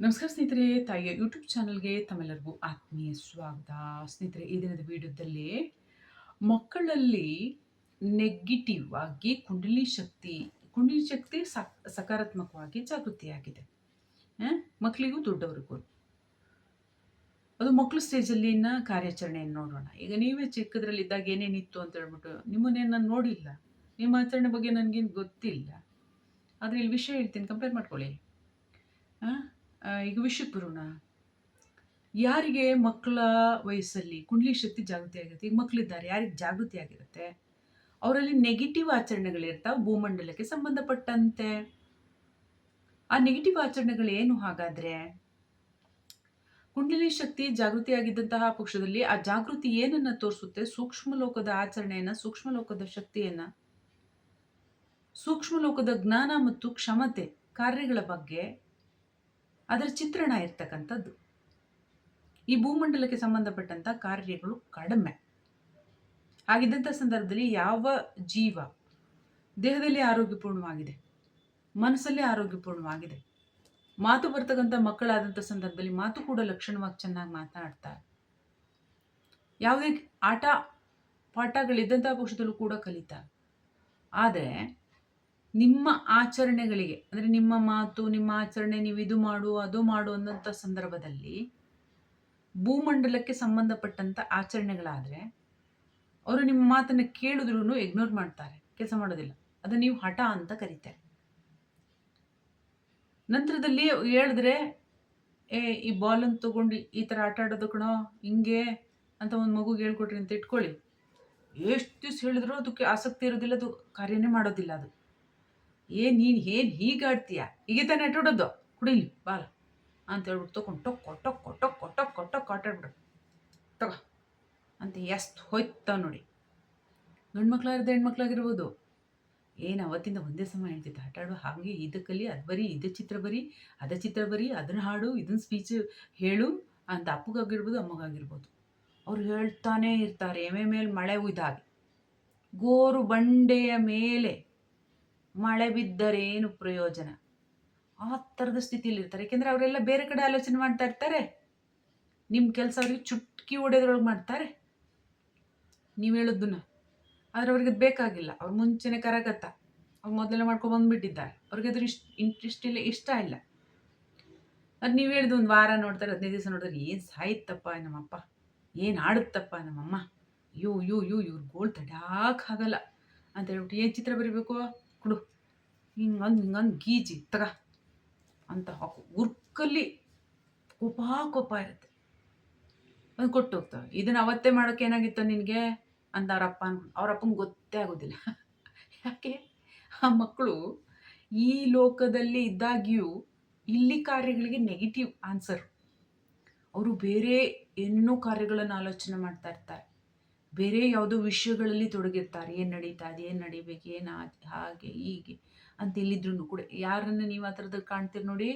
ನಮಸ್ಕಾರ ಸ್ನೇಹಿತರೆ ತಾಯಿಯ ಯೂಟ್ಯೂಬ್ ಚಾನಲ್ಗೆ ತಮ್ಮೆಲ್ಲರಿಗೂ ಆತ್ಮೀಯ ಸ್ವಾಗತ. ಸ್ನೇಹಿತರೆ ಈ ದಿನದ ವಿಡಿಯೋದಲ್ಲಿ ಮಕ್ಕಳಲ್ಲಿ ನೆಗೆಟಿವ್ ಆಗಿ ಕುಂಡಲಿ ಶಕ್ತಿ ಕುಂಡಲಿ ಶಕ್ತಿ ಸಕ್ ಸಕಾರಾತ್ಮಕವಾಗಿ ಜಾಗೃತಿಯಾಗಿದೆ. ಮಕ್ಕಳಿಗೂ ದೊಡ್ಡವರಿಗೂ. ಅದು ಮಕ್ಕಳು ಸ್ಟೇಜಲ್ಲಿನ ಕಾರ್ಯಾಚರಣೆಯನ್ನು ನೋಡೋಣ. ಈಗ ನೀವೇ ಚಿಕ್ಕದ್ರಲ್ಲಿದ್ದಾಗ ಏನೇನಿತ್ತು ಅಂತ ಹೇಳ್ಬಿಟ್ಟು ನಿಮ್ಮನ್ನೇನು ನಾನು ನೋಡಿಲ್ಲ. ನಿಮ್ಮ ಆಚರಣೆ ಬಗ್ಗೆ ನನಗೇನು ಗೊತ್ತಿಲ್ಲ. ಆದರೆ ಇಲ್ಲಿ ವಿಷಯ ಹೇಳ್ತೀನಿ ಕಂಪೇರ್ ಮಾಡ್ಕೊಳ್ಳಿ. ಆ, ಈಗ ವಿಷಯಕ್ಕೆ ಬರೋಣ ಯಾರಿಗೆ ಮಕ್ಕಳ ವಯಸ್ಸಲ್ಲಿ ಕುಂಡ್ಲಿ ಶಕ್ತಿ ಜಾಗೃತಿ ಆಗಿರುತ್ತೆ ಈಗ ಮಕ್ಕಳಿದ್ದಾರೆ ಯಾರಿಗೆ ಜಾಗೃತಿ ಆಗಿರುತ್ತೆ, ಅವರಲ್ಲಿ ನೆಗೆಟಿವ್ ಆಚರಣೆಗಳಿರ್ತಾವೆ, ಭೂಮಂಡಲಕ್ಕೆ ಸಂಬಂಧಪಟ್ಟಂತೆ. ಆ ನೆಗೆಟಿವ್ ಆಚರಣೆಗಳು ಏನು ಹಾಗಾದ್ರೆ? ಕುಂಡಲಿ ಶಕ್ತಿ ಜಾಗೃತಿಯಾಗಿದ್ದಂತಹ ಪಕ್ಷದಲ್ಲಿ ಆ ಜಾಗೃತಿ ಏನನ್ನ ತೋರಿಸುತ್ತೆ? ಸೂಕ್ಷ್ಮ ಲೋಕದ ಆಚರಣೆಯನ್ನ ಸೂಕ್ಷ್ಮ ಲೋಕದ ಶಕ್ತಿಯನ್ನ. ಸೂಕ್ಷ್ಮ ಲೋಕದ ಜ್ಞಾನ ಮತ್ತು ಕ್ಷಮತೆ, ಕಾರ್ಯಗಳ ಬಗ್ಗೆ. ಅದರ ಚಿತ್ರಣ ಇರ್ತಕ್ಕಂಥದ್ದು. ಈ ಭೂಮಂಡಲಕ್ಕೆ ಸಂಬಂಧಪಟ್ಟಂಥ ಕಾರ್ಯಗಳು ಕಡಿಮೆ. ಆಗಿದ್ದಂಥ ಸಂದರ್ಭದಲ್ಲಿ ಯಾವ ಜೀವ ದೇಹದಲ್ಲಿ ಆರೋಗ್ಯಪೂರ್ಣವಾಗಿದೆ, ಮನಸ್ಸಲ್ಲಿ ಆರೋಗ್ಯಪೂರ್ಣವಾಗಿದೆ, ಮಾತು ಬರ್ತಕ್ಕಂಥ ಮಕ್ಕಳಾದಂಥ ಸಂದರ್ಭದಲ್ಲಿ ಮಾತು ಕೂಡ ಲಕ್ಷಣವಾಗಿ ಚೆನ್ನಾಗಿ ಮಾತನಾಡ್ತಾರೆ ಯಾವುದೇ ಆಟ ಪಾಠಗಳಿದ್ದಂಥ ಪಕ್ಷದಲ್ಲೂ ಕೂಡ ಕಲಿತಾರೆ ಆದರೆ ನಿಮ್ಮ ಆಚರಣೆಗಳಿಗೆ, ಅಂದರೆ ನಿಮ್ಮ ಮಾತು, ನಿಮ್ಮ ಆಚರಣೆ ನೀವು ಇದು ಮಾಡು, ಅದು ಮಾಡು ಅನ್ನೋಂಥ ಸಂದರ್ಭದಲ್ಲಿ ಭೂಮಂಡಲಕ್ಕೆ ಸಂಬಂಧಪಟ್ಟಂಥ ಆಚರಣೆಗಳಾದರೆ, ಅವರು ನಿಮ್ಮ ಮಾತನ್ನು ಕೇಳಿದ್ರೂ ಇಗ್ನೋರ್ ಮಾಡ್ತಾರೆ, ಕೆಲಸ ಮಾಡೋದಿಲ್ಲ. ಅದು ನೀವು ಹಠ ಅಂತ ಕರೀತಾರೆ. ನಂತರದಲ್ಲಿ ಹೇಳಿದ್ರೆ, ಏ, ಈ ಬಾಲನ್ನು ತಗೊಂಡು ಈ ಥರ ಆಟ ಆಡೋದು ಕಣೋ, ಹಿಂಗೆ ಅಂತ ಒಂದು ಮಗುಗೆ ಹೇಳ್ಕೊಟ್ರಿ ಅಂತ ಇಟ್ಕೊಳ್ಳಿ. ಎಷ್ಟು ದಿವ್ಸ ಹೇಳಿದ್ರು ಅದಕ್ಕೆ ಆಸಕ್ತಿ ಇರೋದಿಲ್ಲ, ಅದು ಕಾರ್ಯನೇ ಮಾಡೋದಿಲ್ಲ ಅದು. ಏ ನೀನು ಏನು ಹೀಗೆ ಆಡ್ತೀಯ ಹೀಗೆ ತಾನೆ ಆಟಾಡೋದು ಕುಡಿಲಿ ಬಾಲ ಅಂತ ಹೇಳ್ಬಿಟ್ಟು ತೊಗೊಂಡು ಟೊಕ್ ಟೊಕ್ಕೊ ಟೊಕ್ಕೊ ಕೊಟ್ಟೊಕ್ ಟೊಕ್ಕೊ ಆಟಾಡ್ಬಿಡು ತಗೋ. ಅಂತ ಎಷ್ಟು ಹೋಯ್ತಾವ ನೋಡಿ. ಗಂಡು ಮಕ್ಳಾಗಿರ್ದು ಹೆಣ್ಮಕ್ಳಾಗಿರ್ಬೋದು. ಏನು ಅವತ್ತಿಂದ ಒಂದೇ ಸಮಯ ಹೇಳ್ತಿತ್ತು ಆಟ ಆಡು. ಹಾಗೆ ಇದು ಕಲಿ, ಅದು ಬರೀ, ಇದು ಚಿತ್ರ ಬರೀ, ಅದ ಚಿತ್ರ ಬರೀ, ಅದನ್ನು ಹಾಡು ಇದನ್ನ ಸ್ಪೀಚ್ ಹೇಳು ಅಂತ ಅಪ್ಪಗಾಗಿರ್ಬೋದು, ಅಮ್ಮಗಾಗಿರ್ಬೋದು. ಅವ್ರು ಹೇಳ್ತಾನೇ ಇರ್ತಾರೆ ಎಮೆ ಮೇಲೆ ಮಳೆ ಉಯ್ದಾಗೆ. ಗೋರು ಬಂಡೆಯ ಮೇಲೆ. ಮಳೆ ಬಿದ್ದರೇನು ಪ್ರಯೋಜನ? ಆ ಥರದ ಸ್ಥಿತಿಯಲ್ಲಿ ಇರ್ತಾರೆ. ಯಾಕೆಂದರೆ ಅವರೆಲ್ಲ ಬೇರೆ ಕಡೆ ಆಲೋಚನೆ ಮಾಡ್ತಾ ಇರ್ತಾರೆ. ನಿಮ್ಮ ಕೆಲಸ ಅವ್ರಿಗೆ ಚುಟ್ಕಿ ಹೊಡೆದ್ರೊಳಗೆ ಮಾಡ್ತಾರೆ. ನೀವು ಹೇಳೋದನ್ನ ಆದರೆ ಅವ್ರಿಗೆ ಅದು ಬೇಕಾಗಿಲ್ಲ. ಅವ್ರು ಮುಂಚೆನೇ ಕರಗತ್ತ ಅವ್ರು ಮೊದಲೆಲ್ಲ ಮಾಡ್ಕೊಂಡು ಬಂದುಬಿಟ್ಟಿದ್ದಾರೆ. ಅವ್ರಿಗೆ ಅದ್ರ ಇಷ್ಟ ಇಂಟ್ರೆಸ್ಟ್ ಇಲ್ಲ, ಇಷ್ಟ ಇಲ್ಲ. ಅದು ನೀವು ಹೇಳಿದ ಒಂದು ವಾರ ನೋಡ್ತಾರೆ, ಹದಿನೈದು ದಿವಸ ನೋಡಿದ್ರೆ ಏನು ಸಾಯ್ತಪ್ಪ ನಮ್ಮಪ್ಪ? ಏನು ಆಡುತ್ತಪ್ಪ ನಮ್ಮಮ್ಮ? ಅಯ್ಯೋ ಅಯ್ಯೋ ಅಯ್ಯೋ, ಇವ್ರ ಗೋಳ್ ತಡಾಕಾಗಲ್ಲ ಅಂತ ಹೇಳ್ಬಿಟ್ಟು, ಏನು ಚಿತ್ರ ಬರೀಬೇಕು? ಕೊಡು ಹಿಂಗಂದು ಹಿಂಗಂದು ಗೀಜಿ ತಗ ಅಂತ ಹಾಕು. ಉರ್ಕಲ್ಲಿ ಕೋಪ ಕೋಪ ಇರುತ್ತೆ. ಅದು ಕೊಟ್ಟು ಹೋಗ್ತಾವೆ. ಇದನ್ನ ಅವತ್ತೇ ಮಾಡೋಕೆ ಏನಾಗಿತ್ತು ನಿನಗೆ? ಅಂತ ಅವ್ರ ಅಪ್ಪ ಅನ್ಕೊಂಡು ಅವ್ರ ಅಪ್ಪಂಗೆ ಗೊತ್ತೇ ಆಗೋದಿಲ್ಲ. ಯಾಕೆ? ಆ ಮಕ್ಕಳು ಈ ಲೋಕದಲ್ಲಿ ಇದ್ದಾಗ್ಯೂ ಇಲ್ಲಿ ಕಾರ್ಯಗಳಿಗೆ ನೆಗೆಟಿವ್ ಆನ್ಸರ್ ಅವರು ಬೇರೆ ಎನ್ನೋ ಕಾರ್ಯಗಳನ್ನು ಆಲೋಚನೆ ಮಾಡ್ತಾ ಇರ್ತಾರೆ. ಬೇರೆ ಯಾವುದೋ ವಿಷಯಗಳಲ್ಲಿ ತೊಡಗಿರ್ತಾರೆ. ಏನು ನಡೀತಾ ಇದೆ, ಏನು ನಡಿಬೇಕು, ಏನು ಹಾಗೆ, ಹೀಗೆ ಅಂತ ಇಲ್ಲಿದ್ರು ಕೂಡ ಯಾರನ್ನು ನೀವು ಆ ಥರದ್ದು ಕಾಣ್ತೀರಿ ನೋಡಿ?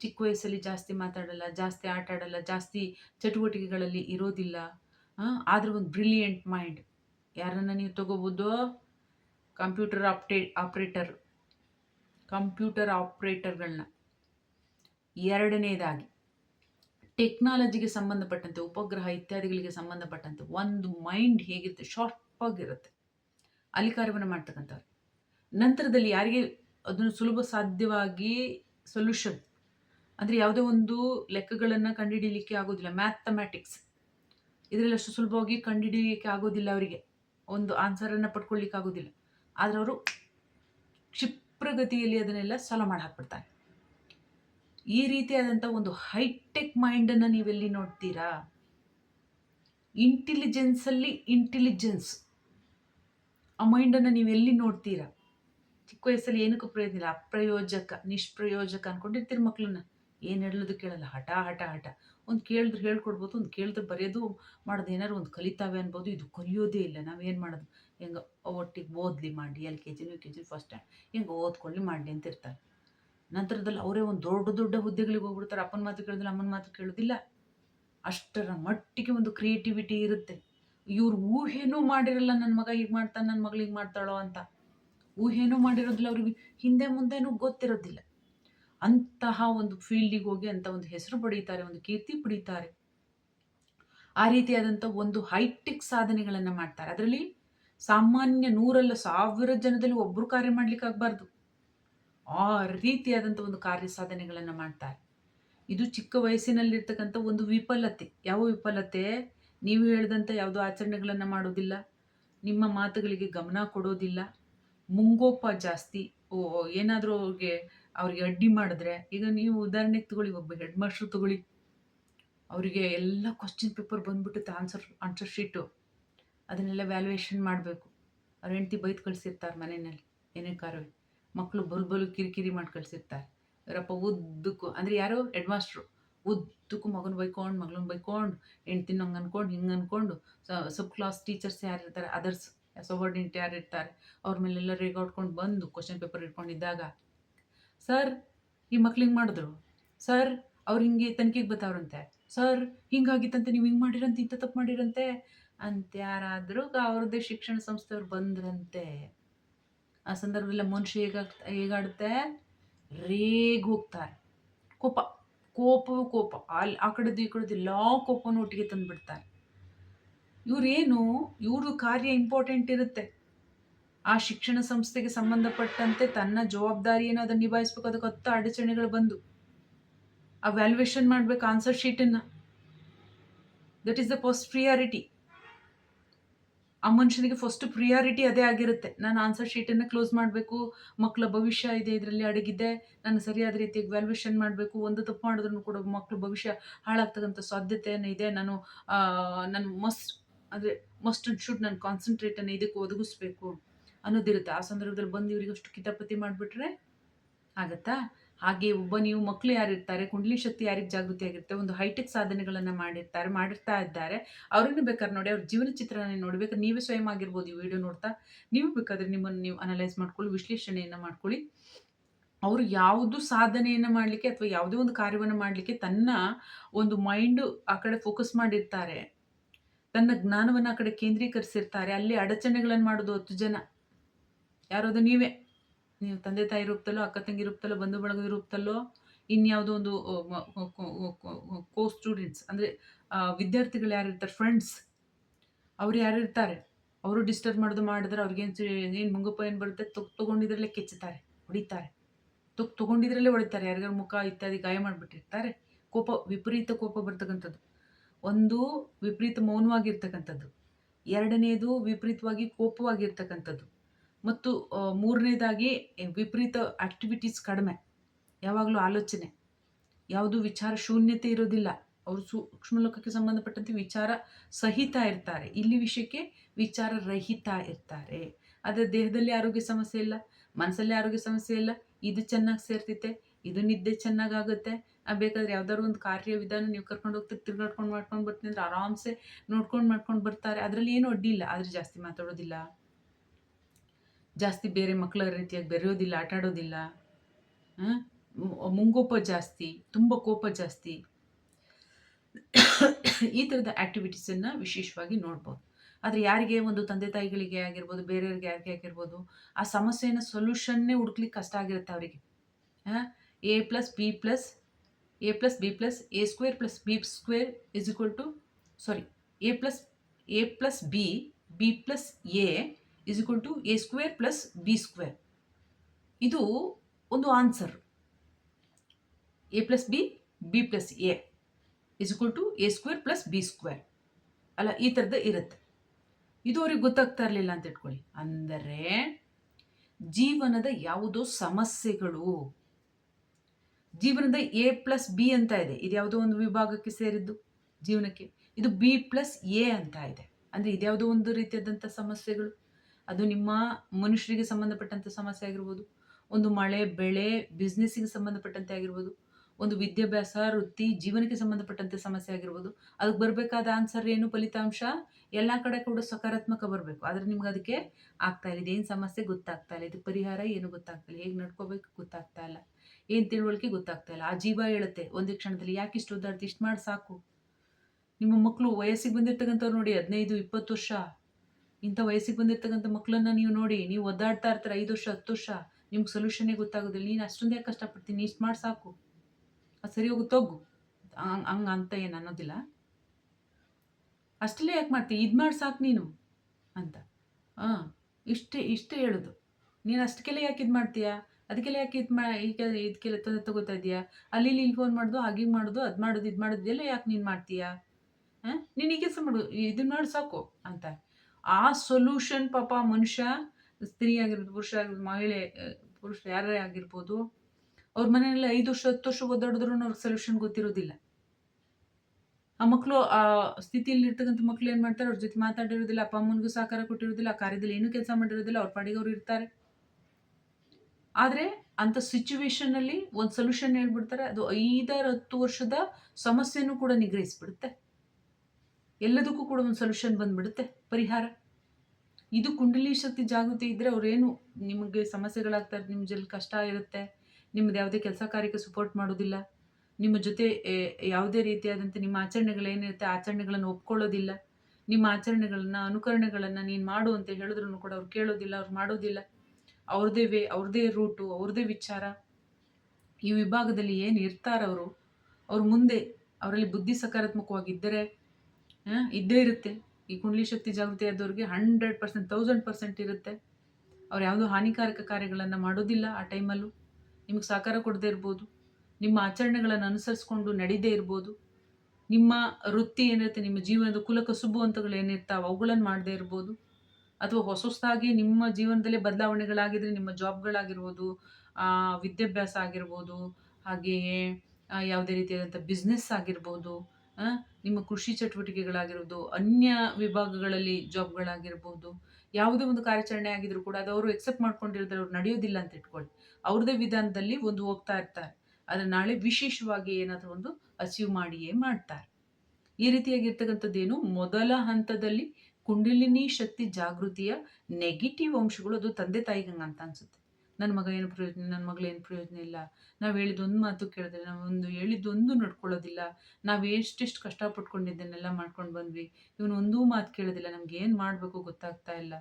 ಚಿಕ್ಕ ವಯಸ್ಸಲ್ಲಿ ಜಾಸ್ತಿ ಮಾತಾಡಲ್ಲ, ಜಾಸ್ತಿ ಆಟ ಆಡಲ್ಲ, ಜಾಸ್ತಿ ಚಟುವಟಿಕೆಗಳಲ್ಲಿ ಇರೋದಿಲ್ಲ. ಆದರೂ ಒಂದು ಬ್ರಿಲಿಯಂಟ್ ಮೈಂಡ್ ಯಾರನ್ನು ನೀವು ತಗೋಬೋದು? ಕಂಪ್ಯೂಟರ್ ಆಪ್ಟೇ ಆಪ್ರೇಟರ್. ಕಂಪ್ಯೂಟರ್ ಆಪ್ರೇಟರ್ಗಳನ್ನ. ಎರಡನೇದಾಗಿ ಟೆಕ್ನಾಲಜಿಗೆ ಸಂಬಂಧಪಟ್ಟಂತೆ, ಉಪಗ್ರಹ ಇತ್ಯಾದಿಗಳಿಗೆ ಸಂಬಂಧಪಟ್ಟಂತೆ ಒಂದು ಮೈಂಡ್ ಹೇಗಿರುತ್ತೆ? ಶಾರ್ಪ್ ಆಗಿರುತ್ತೆ. ಅಲ್ಲಿ ಕಾರ್ಯವನ್ನು ಮಾಡ್ತಕ್ಕಂಥವ್ರು. ನಂತರದಲ್ಲಿ ಯಾರಿಗೆ ಅದನ್ನು ಸುಲಭ ಸಾಧ್ಯವಾಗಿ ಸೊಲ್ಯೂಷನ್ ಅಂದರೆ ಯಾವುದೇ ಒಂದು ಲೆಕ್ಕಗಳನ್ನು ಕಂಡುಹಿಡಿಯಲಿಕ್ಕೆ ಆಗೋದಿಲ್ಲ. ಮ್ಯಾಥಮೆಟಿಕ್ಸ್ ಇದರಲ್ಲಿ ಅಷ್ಟು ಸುಲಭವಾಗಿ ಕಂಡುಹಿಡಿಯಲಿಕ್ಕೆ ಆಗೋದಿಲ್ಲ ಅವರಿಗೆ. ಒಂದು ಆನ್ಸರನ್ನು ಪಡ್ಕೊಳ್ಳಿಕ್ಕೆ ಆಗೋದಿಲ್ಲ. ಆದರೆ ಅವರು ಕ್ಷಿಪ್ರಗತಿಯಲ್ಲಿ ಅದನ್ನೆಲ್ಲ ಸಾಲ್ವ್ ಮಾಡಿ ಹಾಕ್ಬಿಡ್ತಾರೆ ಈ ರೀತಿಯಾದಂಥ ಒಂದು ಹೈಟೆಕ್ ಮೈಂಡನ್ನು ನೀವೆಲ್ಲಿ ನೋಡ್ತೀರಾ? ಇಂಟೆಲಿಜೆನ್ಸಲ್ಲಿ ಇಂಟೆಲಿಜೆನ್ಸ್. ಆ ಮೈಂಡನ್ನು ನೀವೆಲ್ಲಿ ನೋಡ್ತೀರಾ? ಚಿಕ್ಕ ವಯಸ್ಸಲ್ಲಿ ಏನಕ್ಕೂ ಪ್ರಯೋಜನ ಇಲ್ಲ. ಅಪ್ರಯೋಜಕ, ನಿಷ್ಪ್ರಯೋಜಕ ಅಂದ್ಕೊಂಡಿರ್ತೀರ ಮಕ್ಕಳನ್ನ ಏನು ಹೇಳೋದು ಕೇಳಲ್ಲ. ಹಠ ಹಠ ಹಠ. ಒಂದು ಕೇಳಿದ್ರೆ ಹೇಳ್ಕೊಡ್ಬೋದು, ಒಂದು ಕೇಳಿದ್ರೆ ಬರೆಯೋದು ಮಾಡೋದು. ಏನಾದ್ರು ಒಂದು ಕಲಿತಾವೆ ಅನ್ಬೋದು. ಇದು ಕಲಿಯೋದೇ ಇಲ್ಲ. ನಾವೇನು ಮಾಡೋದು? ಹೆಂಗೆ, ಒಟ್ಟಿಗೆ ಓದಲಿ ಮಾಡಿ. L K G U K G first stand ಹೆಂಗೆ ಓದ್ಕೊಳ್ಳಿ, ಮಾಡಲಿ ಅಂತ ಇರ್ತಾರೆ ನಂತರದಲ್ಲಿ ಅವರೇ ಒಂದು ದೊಡ್ಡ ದೊಡ್ಡ ಹುದ್ದೆಗಳಿಗೆ ಹೋಗ್ಬಿಡ್ತಾರೆ. ಅಪ್ಪನ ಮಾತು ಕೇಳೋದಿಲ್ಲ, ಅಮ್ಮನ ಮಾತು ಕೇಳೋದಿಲ್ಲ. ಅಷ್ಟರ ಮಟ್ಟಿಗೆ ಒಂದು ಕ್ರಿಯೇಟಿವಿಟಿ ಇರುತ್ತೆ. ಇವ್ರು ಊಹೆನೂ ಮಾಡಿರಲ್ಲ ನನ್ನ ಮಗ ಹೀಗೆ ಮಾಡ್ತಾನೆ ನನ್ನ ಮಗಳು ಹೀಗೆ ಮಾಡ್ತಾಳೋ ಅಂತ. ಊಹೆನೂ ಮಾಡಿರೋದಿಲ್ಲ, ಅವ್ರಿಗೆ ಹಿಂದೆ ಮುಂದೆನೂ ಗೊತ್ತಿರೋದಿಲ್ಲ. ಅಂತಹ ಒಂದು ಫೀಲ್ಡಿಗೆ ಹೋಗಿ ಅಂತ ಒಂದು ಹೆಸರು ಪಡೀತಾರೆ, ಒಂದು ಕೀರ್ತಿ ಪಡೀತಾರೆ. ಆ ರೀತಿಯಾದಂಥ ಒಂದು ಹೈಟೆಕ್ ಸಾಧನೆಗಳನ್ನು ಮಾಡ್ತಾರೆ. ಅದರಲ್ಲಿ ಸಾಮಾನ್ಯ ನೂರಲ್ಲ ಸಾವಿರ ಜನದಲ್ಲಿ ಒಬ್ಬರು ಕಾರ್ಯ ಮಾಡ್ಲಿಕ್ಕೆ ಆಗಬಾರ್ದು ಆ ರೀತಿಯಾದಂಥ ಒಂದು ಕಾರ್ಯ ಸಾಧನೆಗಳನ್ನು ಮಾಡ್ತಾರೆ. ಇದು ಚಿಕ್ಕ ವಯಸ್ಸಿನಲ್ಲಿರ್ತಕ್ಕಂಥ ಒಂದು ವಿಫಲತೆ. ಯಾವ ವಿಫಲತೆ? ನೀವು ಹೇಳಿದಂಥ ಯಾವುದೋ ಆಚರಣೆಗಳನ್ನು ಮಾಡೋದಿಲ್ಲ. ನಿಮ್ಮ ಮಾತುಗಳಿಗೆ ಗಮನ ಕೊಡೋದಿಲ್ಲ. ಮುಂಗೋಪ ಜಾಸ್ತಿ. ಓ ಏನಾದರೂ ಅವ್ರಿಗೆ ಅವ್ರಿಗೆ ಅಡ್ಡಿ ಮಾಡಿದ್ರೆ, ಈಗ ನೀವು ಉದಾಹರಣೆಗೆ ತಗೊಳ್ಳಿ, ಒಬ್ಬ ಹೆಡ್ ಮಾಸ್ಟ್ರು ತಗೊಳ್ಳಿ. ಅವರಿಗೆ ಎಲ್ಲ ಕ್ವಶನ್ ಪೇಪರ್ ಬಂದ್ಬಿಟ್ಟು ಆನ್ಸರ್ ಆನ್ಸರ್ ಶೀಟು ಅದನ್ನೆಲ್ಲ ವ್ಯಾಲ್ಯೂಯೇಷನ್ ಮಾಡಬೇಕು. ಅವ್ರ ಹೆಂಡ್ತಿ ಬೈದು ಕಳಿಸಿರ್ತಾರೆ ಮನೆಯಲ್ಲಿ, ಏನೇ ಕಾರವೇ ಮಕ್ಕಳು ಬಲು ಬಲು ಕಿರಿಕಿರಿ ಮಾಡಿ ಕಳಿಸಿರ್ತಾರೆ. ಇವರಪ್ಪ ಉದ್ದಕ್ಕೂ, ಅಂದರೆ ಯಾರು ಹೆಡ್ ಮಾಸ್ಟ್ರು ಉದ್ದಕ್ಕೂ ಮಗನ ಬೈಕೊಂಡು ಮಗಳನ್ನ ಬೈಕೊಂಡು, ಹೆಂಡ್ತಿನ ಹಂಗೆ ಅಂದ್ಕೊಂಡು ಹಿಂಗೆ ಅಂದ್ಕೊಂಡು ಸಬ್ ಕ್ಲಾಸ್ ಟೀಚರ್ಸ್ ಯಾರು ಇರ್ತಾರೆ, ಅದರ್ಸ್ ಸಬಾರ್ಡಿನೇಟ್ ಯಾರು ಇರ್ತಾರೆ, ಅವ್ರ ಮೇಲೆಲ್ಲ ರೇಗಾಡ್ಕೊಂಡು ಬಂದು ಕ್ವಶನ್ ಪೇಪರ್ ಇಟ್ಕೊಂಡಿದ್ದಾಗ ಸರ್, ಈ ಮಕ್ಳು ಹಿಂಗೆ ಮಾಡಿದ್ರು? ಸರ್, ಅವ್ರು ಹಿಂಗೆ ತನಿಖೆಗೆ ಬರ್ತಾವ್ರಂತೆ ಸರ್, ಹಿಂಗಾಗಿತ್ತಂತೆ, ನೀವು ಹಿಂಗೆ ಮಾಡಿರಂತೆ, ಇಂಥ ತಪ್ಪು ಮಾಡಿರಂತೆ? ಅಂತ ಯಾರಾದರೂ ಅವ್ರದ್ದೇ ಶಿಕ್ಷಣ ಸಂಸ್ಥೆಯವ್ರು ಬಂದ್ರಂತೆ. ಆ ಸಂದರ್ಭದಲ್ಲಿ ಮನುಷ್ಯ ಹೇಗಾಗ್ ಹೇಗಾಡುತ್ತೆ? ರೇಗ್ ಹೋಗ್ತಾರೆ. ಕೋಪ, ಕೋಪವೂ ಕೋಪ. ಅಲ್ಲಿ ಆ ಕಡೆದು ಈ ಕಡೆದು ಎಲ್ಲ ಕೋಪವನ್ನು ಒಟ್ಟಿಗೆ ತಂದುಬಿಡ್ತಾರೆ. ಇವರೇನು ಇವ್ರದ್ದು ಕಾರ್ಯ ಇಂಪಾರ್ಟೆಂಟ್ ಇರುತ್ತೆ. ಆ ಶಿಕ್ಷಣ ಸಂಸ್ಥೆಗೆ ಸಂಬಂಧಪಟ್ಟಂತೆ ತನ್ನ ಜವಾಬ್ದಾರಿಯನ್ನು ಅದನ್ನು ನಿಭಾಯಿಸ್ಬೇಕು, ಅದಕ್ಕೆ ಹತ್ತು ಅಡಚಣೆಗಳು ಬಂದು. ಆ ವ್ಯಾಲ್ಯೂಯೇಷನ್ ಮಾಡ್ಬೇಕು answer ಶೀಟನ್ನು that is the first priority ಆ ಮನುಷ್ಯನಿಗೆ ಫಸ್ಟ್ ಪ್ರಿಯಾರಿಟಿ ಅದೇ ಆಗಿರುತ್ತೆ. ನಾನು ಆನ್ಸರ್ ಶೀಟನ್ನು ಕ್ಲೋಸ್ ಮಾಡಬೇಕು ಮಕ್ಕಳ ಭವಿಷ್ಯ ಇದೆ, ಇದರಲ್ಲಿ ಅಡಗಿದೆ, ನಾನು ಸರಿಯಾದ ರೀತಿಯಾಗಿ ವ್ಯಾಲ್ಯೂಷನ್ ಮಾಡಬೇಕು, ಒಂದು ತಪ್ಪು ಮಾಡಿದ್ರು ಕೂಡ ಮಕ್ಕಳ ಭವಿಷ್ಯ ಹಾಳಾಗ್ತಕ್ಕಂಥ ಸಾಧ್ಯತೆಯನ್ನು ಇದೆ, ನಾನು ನಾನು ಮಸ್ಟ್ ಅಂದರೆ ಮಸ್ಟ್ ಅಂಡ್ ಶುಡ್ ನಾನು ಕಾನ್ಸಂಟ್ರೇಟನ್ನು ಇದಕ್ಕೆ ಒದಗಿಸ್ಬೇಕು ಅನ್ನೋದಿರುತ್ತೆ. ಆ ಸಂದರ್ಭದಲ್ಲಿ ಬಂದು ಇವರಿಗೆ ಅಷ್ಟು ಕಿತಾಪತಿ ಮಾಡಿಬಿಟ್ರೆ ಆಗತ್ತಾ? ಹಾಗೆ ಒಬ್ಬ ನೀವು ಮಕ್ಕಳು ಯಾರಿರ್ತಾರೆ ಕುಂಡ್ಲಿ ಶಕ್ತಿ ಯಾರಿಗೆ ಜಾಗೃತಿ ಆಗಿರುತ್ತೆ, ಒಂದು ಹೈಟೆಕ್ ಸಾಧನೆಗಳನ್ನು ಮಾಡಿರ್ತಾರೆ, ಮಾಡಿರ್ತಾ ಇದ್ದಾರೆ. ಅವ್ರನ್ನೂ ಬೇಕಾದ್ರೆ ನೋಡಿ, ಅವ್ರ ಜೀವನ ಚಿತ್ರನೇ ನೋಡಬೇಕು ನೀವೇ ಸ್ವಯಂ ಆಗಿರ್ಬೋದು ಈ ವಿಡಿಯೋ ನೋಡ್ತಾ. ನೀವು ಬೇಕಾದ್ರೆ ನಿಮ್ಮನ್ನು ನೀವು ಅನಲೈಸ್ ಮಾಡ್ಕೊಳ್ಳಿ, ವಿಶ್ಲೇಷಣೆಯನ್ನು ಮಾಡ್ಕೊಳ್ಳಿ. ಅವರು ಯಾವುದು ಸಾಧನೆಯನ್ನು ಮಾಡಲಿಕ್ಕೆ ಅಥವಾ ಯಾವುದೇ ಒಂದು ಕಾರ್ಯವನ್ನು ಮಾಡಲಿಕ್ಕೆ ತನ್ನ ಒಂದು ಮೈಂಡು ಆ ಕಡೆ ಫೋಕಸ್ ಮಾಡಿರ್ತಾರೆ. ತನ್ನ ಜ್ಞಾನವನ್ನು ಆ ಕಡೆ ಕೇಂದ್ರೀಕರಿಸಿರ್ತಾರೆ. ಅಲ್ಲಿ ಅಡಚಣೆಗಳನ್ನು ಮಾಡೋದು ಹತ್ತು ಜನ. ಯಾರೋದು ನೀವೇ. ನೀವು ತಂದೆ ತಾಯಿ ರೂಪದಲ್ಲೋ, ಅಕ್ಕ ತಂಗಿ ರೂಪದಲ್ಲೋ, ಬಂಧು ಬಳಗದ ರೂಪದಲ್ಲೋ, ಇನ್ಯಾವುದೋ ಒಂದು ಕೋ ಸ್ಟೂಡೆಂಟ್ಸ್, ಅಂದರೆ ವಿದ್ಯಾರ್ಥಿಗಳು ಯಾರಿರ್ತಾರೆ ಫ್ರೆಂಡ್ಸ್ ಅವ್ರು ಯಾರಿರ್ತಾರೆ ಅವರು ಡಿಸ್ಟರ್ಬ್ ಮಾಡೋದು ಮಾಡಿದ್ರೆ ಅವ್ರಿಗೇನು ಏನು ಮುಂಗಪ್ಪ ಏನು ಬರುತ್ತೆ, ತೊಗ್ ತೊಗೊಂಡಿದ್ರಲ್ಲೇ ಕೆಚ್ಚುತ್ತಾರೆ, ಹೊಡಿತಾರೆ. ತೊಗ್ ತೊಗೊಂಡಿದ್ರಲ್ಲೇ ಹೊಡಿತಾರೆ, ಯಾರಿಗಾರು ಮುಖ ಇತ್ಯಾದಿ ಗಾಯ ಮಾಡಿಬಿಟ್ಟಿರ್ತಾರೆ. ಕೋಪ, ವಿಪರೀತ ಕೋಪ ಬರ್ತಕ್ಕಂಥದ್ದು. ಒಂದು, ವಿಪರೀತ ಮೌನವಾಗಿರ್ತಕ್ಕಂಥದ್ದು. ಎರಡನೇದು, ವಿಪರೀತವಾಗಿ ಕೋಪವಾಗಿರ್ತಕ್ಕಂಥದ್ದು. ಮತ್ತು ಮೂರನೇದಾಗಿ ವಿಪರೀತ ಆಕ್ಟಿವಿಟೀಸ್ ಕಡಿಮೆ. ಯಾವಾಗಲೂ ಆಲೋಚನೆ. ಯಾವುದು ವಿಚಾರ ಶೂನ್ಯತೆ ಇರೋದಿಲ್ಲ. ಅವರು ಸೂಕ್ಷ್ಮ ಲೋಕಕ್ಕೆ ಸಂಬಂಧಪಟ್ಟಂತೆ ವಿಚಾರ ಸಹಿತ ಇರ್ತಾರೆ. ಇಲ್ಲಿ ವಿಷಯಕ್ಕೆ ವಿಚಾರ ರಹಿತ ಇರ್ತಾರೆ. ಆದರೆ ದೇಹದಲ್ಲಿ ಆರೋಗ್ಯ ಸಮಸ್ಯೆ ಇಲ್ಲ, ಮನಸ್ಸಲ್ಲಿ ಆರೋಗ್ಯ ಸಮಸ್ಯೆ ಇಲ್ಲ, ಇದು ಚೆನ್ನಾಗಿ ಸೇರ್ತೈತೆ ಇದು ನಿದ್ದೆ ಚೆನ್ನಾಗಾಗುತ್ತೆ. ಬೇಕಾದ್ರೆ ಯಾವ್ದಾದ್ರು ಒಂದು ಕಾರ್ಯ ವಿಧಾನ ನೀವು ಕರ್ಕೊಂಡು ಹೋಗ್ತೀರಿ ತಿರ್ಗಾಡ್ಕೊಂಡು ಮಾಡ್ಕೊಂಡು ಬರ್ತೀನಿ ಅಂದ್ರೆ ಆರಾಮ್ಸೆ ನೋಡ್ಕೊಂಡು ಮಾಡ್ಕೊಂಡು ಬರ್ತಾರೆ. ಅದರಲ್ಲಿ ಏನು ಅಡ್ಡಿ ಇಲ್ಲ. ಆದರೆ ಜಾಸ್ತಿ ಮಾತಾಡೋದಿಲ್ಲ. ಜಾಸ್ತಿ ಬೇರೆ ಮಕ್ಕಳ ರೀತಿಯಾಗಿ ಬೆರೆಯೋದಿಲ್ಲ, ಆಟಾಡೋದಿಲ್ಲ ಮುಂಗೋಪ ಜಾಸ್ತಿ, ತುಂಬ ಕೋಪ ಜಾಸ್ತಿ. ಈ ಥರದ ಆ್ಯಕ್ಟಿವಿಟೀಸನ್ನು ವಿಶೇಷವಾಗಿ ನೋಡ್ಬೋದು. ಆದರೆ ಯಾರಿಗೆ ಒಂದು ತಂದೆ ತಾಯಿಗಳಿಗೆ ಆಗಿರ್ಬೋದು, ಬೇರೆಯವ್ರಿಗೆ ಯಾರಿಗೆ ಆಗಿರ್ಬೋದು, ಆ ಸಮಸ್ಯೆನ ಸೊಲ್ಯೂಷನ್ನೇ ಹುಡುಕ್ಲಿಕ್ಕೆ ಕಷ್ಟ ಆಗಿರುತ್ತೆ ಅವರಿಗೆ. A plus B plus A plus B plus A square plus B square is equal to sorry A plus A plus B B plus A is equal to A square plus B square ಇದು ಒಂದು answer A plus B B plus A is equal to A square plus B square ಅಲ್ಲ, ಈ ಥರದ್ದು ಇರುತ್ತೆ. ಇದು ಅವ್ರಿಗೆ ಗೊತ್ತಾಗ್ತಾ ಇರಲಿಲ್ಲ ಅಂತ ಇಟ್ಕೊಳ್ಳಿ. ಅಂದರೆ ಜೀವನದ ಯಾವುದೋ ಸಮಸ್ಯೆಗಳು, ಜೀವನದ ಎ ಪ್ಲಸ್ ಬಿ ಅಂತ ಇದೆ. ಇದು ಯಾವುದೋ ಒಂದು ವಿಭಾಗಕ್ಕೆ ಸೇರಿದ್ದು, ಜೀವನಕ್ಕೆ. ಇದು ಬಿ ಪ್ಲಸ್ ಎ ಅಂತ ಇದೆ. ಅಂದರೆ ಇದ್ಯಾವುದೋ ಒಂದು ರೀತಿಯಾದಂಥ ಸಮಸ್ಯೆಗಳು. ಅದು ನಿಮ್ಮ ಮನುಷ್ಯರಿಗೆ ಸಂಬಂಧಪಟ್ಟಂಥ ಸಮಸ್ಯೆ ಆಗಿರ್ಬೋದು. ಒಂದು ಮಳೆ, ಬೆಳೆ ಬಿಸ್ನೆಸ್ಸಿಗೆ ಸಂಬಂಧಪಟ್ಟಂತೆ ಆಗಿರ್ಬೋದು. ಒಂದು ವಿದ್ಯಾಭ್ಯಾಸ, ವೃತ್ತಿ, ಜೀವನಕ್ಕೆ ಸಂಬಂಧಪಟ್ಟಂತೆ ಸಮಸ್ಯೆ ಆಗಿರ್ಬೋದು. ಅದಕ್ಕೆ ಬರಬೇಕಾದ ಆನ್ಸರ್ ಏನು, ಫಲಿತಾಂಶ? ಎಲ್ಲ ಕಡೆ ಕೂಡ ಸಕಾರಾತ್ಮಕ ಬರಬೇಕು. ಆದರೆ ನಿಮ್ಗೆ ಅದಕ್ಕೆ ಆಗ್ತಾ ಇಲ್ಲ. ಏನು ಸಮಸ್ಯೆ? ಗೊತ್ತಾಗ್ತಾ ಇಲ್ಲ. ಇದಕ್ಕೆ ಪರಿಹಾರ ಏನು ಗೊತ್ತಾಗ್ತಾ ಇಲ್ಲ. ಹೇಗೆ ನಡ್ಕೋಬೇಕು? ಗೊತ್ತಾಗ್ತಾ ಇಲ್ಲ. ಏನು ತಿಳುವಳಿಕೆ? ಗೊತ್ತಾಗ್ತಾ ಇಲ್ಲ. ಆ ಜೀವ ಹೇಳುತ್ತೆ ಒಂದೇ ಕ್ಷಣದಲ್ಲಿ, ಯಾಕೆ ಇಷ್ಟು ಉದ್ದಾಡ್ತಿ ಇಷ್ಟು ಮಾಡಿ ಸಾಕು? ನಿಮ್ಮ ಮಕ್ಕಳು ವಯಸ್ಸಿಗೆ ಬಂದಿರ್ತಕ್ಕಂಥವ್ರು ನೋಡಿ ಹದಿನೈದು, ಇಪ್ಪತ್ತು ವರ್ಷ. ಇಂಥ ವಯಸ್ಸಿಗೆ ಬಂದಿರ್ತಕ್ಕಂಥ ಮಕ್ಕಳನ್ನ ನೀವು ನೋಡಿ, ನೀವು ಒದ್ದಾಡ್ತಾ ಇರ್ತಾರೆ, ಐದು ವರ್ಷ, ಹತ್ತು ವರ್ಷ, ನಿಮ್ಗೆ ಸೊಲ್ಯೂಷನ್ನೇ ಗೊತ್ತಾಗೋದಿಲ್ಲ. ನೀನು ಅಷ್ಟೊಂದೇ ಕಷ್ಟಪಡ್ತೀನಿ ಇಷ್ಟು ಮಾಡಿ ಸಾಕು. ಅದು ಸರಿ ಹೋಗುತ್ತೆ ಹೋಗು, ಹಂಗೆ ಅಂತ ಏನು ಅನ್ನೋದಿಲ್ಲ. ಅಷ್ಟೆಲ್ಲ ಯಾಕೆ ಮಾಡ್ತೀಯ ಇದು ಮಾಡಿ ಸಾಕು ನೀನು ಅಂತ. ಹಾಂ, ಇಷ್ಟೇ ಇಷ್ಟೇ ಹೇಳೋದು. ನೀನು ಅಷ್ಟಕ್ಕೆಲ್ಲ ಯಾಕೆ ಇದು ಮಾಡ್ತೀಯಾ? ಅದಕ್ಕೆಲ್ಲ ಯಾಕೆ ಇದು ಮಾ, ಈಗ ಇದಕ್ಕೆಲ್ಲ ತೊಂದರೆ ತಗೋತಾ ಇದೆಯಾ ಅಲ್ಲಿ ಇಲ್ಲಿ ಫೋನ್ ಮಾಡೋದು, ಹಾಗೆ ಮಾಡೋದು, ಅದು ಮಾಡೋದು, ಇದು ಮಾಡೋದು ಎಲ್ಲ ಯಾಕೆ ನೀನು ಮಾಡ್ತೀಯಾ? ಹಾಂ, ನೀನು ಈ ಕೆಲಸ ಮಾಡು ಇದನ್ನ ಮಾಡಿ ಸಾಕು ಅಂತ. ಆ ಸೊಲ್ಯೂಷನ್ ಪಾಪ ಮನುಷ್ಯ, ಸ್ತ್ರೀ ಆಗಿರ್ಬೋದು, ಪುರುಷ ಆಗಿರ್ಬೋದು, ಮಹಿಳೆ ಪುರುಷ ಯಾರೇ ಆಗಿರ್ಬೋದು, ಅವ್ರ ಮನೆಯಲ್ಲಿ ಐದು ವರ್ಷ, ಹತ್ತು ವರ್ಷ ಓದಾಡಿದ್ರು ಅವ್ರಿಗೆ ಸೊಲ್ಯೂಷನ್ ಗೊತ್ತಿರೋದಿಲ್ಲ. ಆ ಮಕ್ಕಳು ಆ ಸ್ಥಿತಿಯಲ್ಲಿ ಇರ್ತಕ್ಕಂಥ ಮಕ್ಳು ಏನು ಮಾಡ್ತಾರೆ? ಅವ್ರ ಜೊತೆ ಮಾತಾಡಿರೋದಿಲ್ಲ, ಅಪ್ಪ ಅಮ್ಮನಿಗೂ ಸಹಕಾರ ಕೊಟ್ಟಿರೋದಿಲ್ಲ, ಆ ಕಾರ್ಯದಲ್ಲಿ ಏನೂ ಕೆಲಸ ಮಾಡಿರೋದಿಲ್ಲ, ಅವ್ರ ಪಾಡಿಗೆ ಅವ್ರು ಇರ್ತಾರೆ. ಆದರೆ ಅಂಥ ಸಿಚುವೇಶನಲ್ಲಿ ಒಂದು ಸೊಲ್ಯೂಷನ್ ಹೇಳ್ಬಿಡ್ತಾರೆ, ಅದು ಐದಾರು ಹತ್ತು ವರ್ಷದ ಸಮಸ್ಯೆನೂ ಕೂಡ ನಿಗ್ರಹಿಸ್ಬಿಡುತ್ತೆ. ಎಲ್ಲದಕ್ಕೂ ಕೂಡ ಒಂದು ಸೊಲ್ಯೂಷನ್ ಬಂದ್ಬಿಡುತ್ತೆ, ಪರಿಹಾರ. ಇದು ಕುಂಡಲಿ ಶಕ್ತಿ ಜಾಗೃತಿ ಇದ್ದರೆ ಅವರೇನು ನಿಮಗೆ ಸಮಸ್ಯೆಗಳಾಗ್ತಾರೆ ನಿಮ್ಮ ಜೊತೆ ಕಷ್ಟ ಇರುತ್ತೆ ನಿಮ್ಮದು ಯಾವುದೇ ಕೆಲಸ ಕಾರ್ಯಕ್ಕೆ ಸಪೋರ್ಟ್ ಮಾಡೋದಿಲ್ಲ, ನಿಮ್ಮ ಜೊತೆ ಯಾವುದೇ ರೀತಿಯಾದಂಥ ನಿಮ್ಮ ಆಚರಣೆಗಳೇನಿರುತ್ತೆ ಆಚರಣೆಗಳನ್ನು ಒಪ್ಕೊಳ್ಳೋದಿಲ್ಲ, ನಿಮ್ಮ ಆಚರಣೆಗಳನ್ನು, ಅನುಕರಣೆಗಳನ್ನು ನೀನು ಮಾಡು ಅಂತ ಹೇಳಿದ್ರು ಕೂಡ ಅವ್ರು ಕೇಳೋದಿಲ್ಲ, ಅವ್ರು ಮಾಡೋದಿಲ್ಲ. ಅವ್ರದೇ ವೇ ಅವ್ರದೇ ರೂಟು ಅವ್ರದೇ ವಿಚಾರ. ಈ ವಿಭಾಗದಲ್ಲಿ ಏನು ಇರ್ತಾರವರು, ಅವ್ರ ಮುಂದೆ ಅವರಲ್ಲಿ ಬುದ್ಧಿ ಸಕಾರಾತ್ಮಕವಾಗಿದ್ದರೆ ಇದ್ದೇ ಇರುತ್ತೆ. ಈ ಕುಂಡ್ಲಿ ಶಕ್ತಿ ಜಾಗೃತಿ ಆದವ್ರಿಗೆ ಹಂಡ್ರೆಡ್ ಪರ್ಸೆಂಟ್ ತೌಸಂಡ್ ಪರ್ಸೆಂಟ್ ಇರುತ್ತೆ. ಅವ್ರು ಯಾವುದೋ ಹಾನಿಕಾರಕ ಕಾರ್ಯಗಳನ್ನು ಮಾಡೋದಿಲ್ಲ ಆ ಟೈಮಲ್ಲೂ. ನಿಮಗೆ ಸಹಕಾರ ಕೊಡದೇ ಇರ್ಬೋದು. ನಿಮ್ಮ ಆಚರಣೆಗಳನ್ನು ಅನುಸರಿಸ್ಕೊಂಡು ನಡೀದೇ ಇರ್ಬೋದು. ನಿಮ್ಮ ವೃತ್ತಿ ಏನಿರುತ್ತೆ, ನಿಮ್ಮ ಜೀವನದ ಕುಲ ಕಸುಬು ಅಂತಗಳು ಏನಿರ್ತಾವೆ ಅವುಗಳನ್ನು ಮಾಡದೇ ಇರ್ಬೋದು. ಅಥವಾ ಹೊಸ ಹೊಸದಾಗಿ ನಿಮ್ಮ ಜೀವನದಲ್ಲೇ ಬದಲಾವಣೆಗಳಾಗಿದ್ರೆ, ನಿಮ್ಮ ಜಾಬ್ಗಳಾಗಿರ್ಬೋದು ವಿದ್ಯಾಭ್ಯಾಸ ಆಗಿರ್ಬೋದು, ಹಾಗೆಯೇ ಯಾವುದೇ ರೀತಿಯಾದಂಥ ಬಿಸ್ನೆಸ್ ಆಗಿರ್ಬೋದು ನಿಮ್ಮ ಕೃಷಿ ಚಟುವಟಿಕೆಗಳಾಗಿರ್ಬೋದು ಅನ್ಯ ವಿಭಾಗಗಳಲ್ಲಿ ಜಾಬ್ಗಳಾಗಿರ್ಬೋದು, ಯಾವುದೇ ಒಂದು ಕಾರ್ಯಾಚರಣೆ ಆಗಿದ್ರು ಕೂಡ ಅದು ಅವರು ಎಕ್ಸೆಪ್ಟ್ ಮಾಡ್ಕೊಂಡಿರೋದ್ರೆ ಅವ್ರು ನಡೆಯೋದಿಲ್ಲ ಅಂತ ಇಟ್ಕೊಳ್ಳಿ. ಅವ್ರದೇ ವಿಧಾನದಲ್ಲಿ ಒಂದು ಹೋಗ್ತಾ ಇರ್ತಾರೆ. ಆದರೆ ನಾಳೆ ವಿಶೇಷವಾಗಿ ಏನಾದರೂ ಒಂದು ಅಚೀವ್ ಮಾಡಿಯೇ ಮಾಡ್ತಾರೆ. ಈ ರೀತಿಯಾಗಿರ್ತಕ್ಕಂಥದ್ದೇನು ಮೊದಲ ಹಂತದಲ್ಲಿ ಕುಂಡಲಿನಿ ಶಕ್ತಿ ಜಾಗೃತಿಯ ನೆಗೆಟಿವ್ ಅಂಶಗಳು ಅದು ತಂದೆ ತಾಯಿಗಂಗೆ ಅಂತ ಅನ್ಸುತ್ತೆ. ನನ್ನ ಮಗ ಏನು ಪ್ರಯೋಜನ, ನನ್ನ ಮಗಳೇನು ಪ್ರಯೋಜನ ಇಲ್ಲ. ನಾವು ಹೇಳಿದೊಂದು ಮಾತು ಕೇಳಿದ್ರೆ ನಾವು ಒಂದು ಹೇಳಿದ್ದೊಂದು ನಡ್ಕೊಳ್ಳೋದಿಲ್ಲ. ನಾವು ಎಷ್ಟೆಷ್ಟು ಕಷ್ಟಪಟ್ಕೊಂಡಿದ್ದನ್ನೆಲ್ಲ ಮಾಡ್ಕೊಂಡು ಬಂದ್ವಿ. ಇವನು ಒಂದೂ ಮಾತು ಕೇಳೋದಿಲ್ಲ. ನಮ್ಗೆ ಏನು ಮಾಡಬೇಕು ಗೊತ್ತಾಗ್ತಾ ಇಲ್ಲ.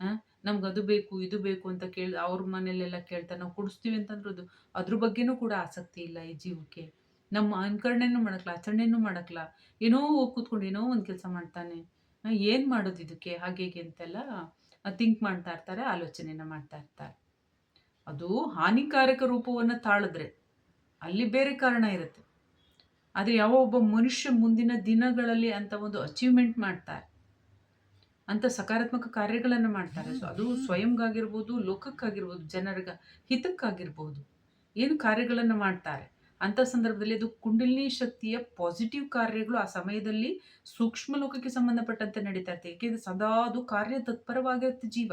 ಹಾಂ? ನಮ್ಗೆ ಅದು ಬೇಕು, ಇದು ಬೇಕು ಅಂತ ಕೇಳಿ, ಅವ್ರ ಮನೆಯಲ್ಲೆಲ್ಲ ಕೇಳ್ತಾರೆ ನಾವು ಕೊಡಿಸ್ತೀವಿ ಅಂತಂದ್ರೆ ಅದು, ಅದ್ರ ಬಗ್ಗೆನೂ ಕೂಡ ಆಸಕ್ತಿ ಇಲ್ಲ ಈ ಜೀವಕ್ಕೆ. ನಮ್ಮ ಅನುಕರಣೆನೂ ಮಾಡಕ್ಲ, ಆಚರಣೆನೂ ಮಾಡಕ್ಲ. ಏನೋ ಹೋಗಿ ಕೂತ್ಕೊಂಡು ಏನೋ ಒಂದು ಕೆಲಸ ಮಾಡ್ತಾನೆ. ಏನು ಮಾಡೋದು ಇದಕ್ಕೆ, ಹಾಗೆ ಹೀಗೆ ಅಂತೆಲ್ಲ ಥಿಂಕ್ ಮಾಡ್ತಾ ಇರ್ತಾರೆ, ಆಲೋಚನೆನ ಮಾಡ್ತಾ ಇರ್ತಾರೆ. ಅದು ಹಾನಿಕಾರಕ ರೂಪವನ್ನು ತಾಳಿದ್ರೆ ಅಲ್ಲಿ ಬೇರೆ ಕಾರಣ ಇರುತ್ತೆ. ಆದರೆ ಯಾವ ಒಬ್ಬ ಮನುಷ್ಯ ಮುಂದಿನ ದಿನಗಳಲ್ಲಿ ಅಂತ ಒಂದು ಅಚೀವ್ಮೆಂಟ್ ಮಾಡ್ತಾರೆ ಅಂತ ಸಕಾರಾತ್ಮಕ ಕಾರ್ಯಗಳನ್ನು ಮಾಡ್ತಾರೆ. ಸೊ ಅದು ಸ್ವಯಂಗಾಗಿರ್ಬೋದು ಲೋಕಕ್ಕಾಗಿರ್ಬೋದು ಜನರಿಗ ಹಿತಕ್ಕಾಗಿರ್ಬೋದು ಏನು ಕಾರ್ಯಗಳನ್ನು ಮಾಡ್ತಾರೆ. ಅಂಥ ಸಂದರ್ಭದಲ್ಲಿ ಅದು ಕುಂಡಲಿನಿ ಶಕ್ತಿಯ ಪಾಸಿಟಿವ್ ಕಾರ್ಯಗಳು ಆ ಸಮಯದಲ್ಲಿ ಸೂಕ್ಷ್ಮ ಲೋಕಕ್ಕೆ ಸಂಬಂಧಪಟ್ಟಂತೆ ನಡೀತಾ ಇರ್ತದೆ ಏಕೆಂದರೆ ಸದಾ ಅದು ಕಾರ್ಯ ತತ್ಪರವಾಗಿರುತ್ತೆ ಜೀವ.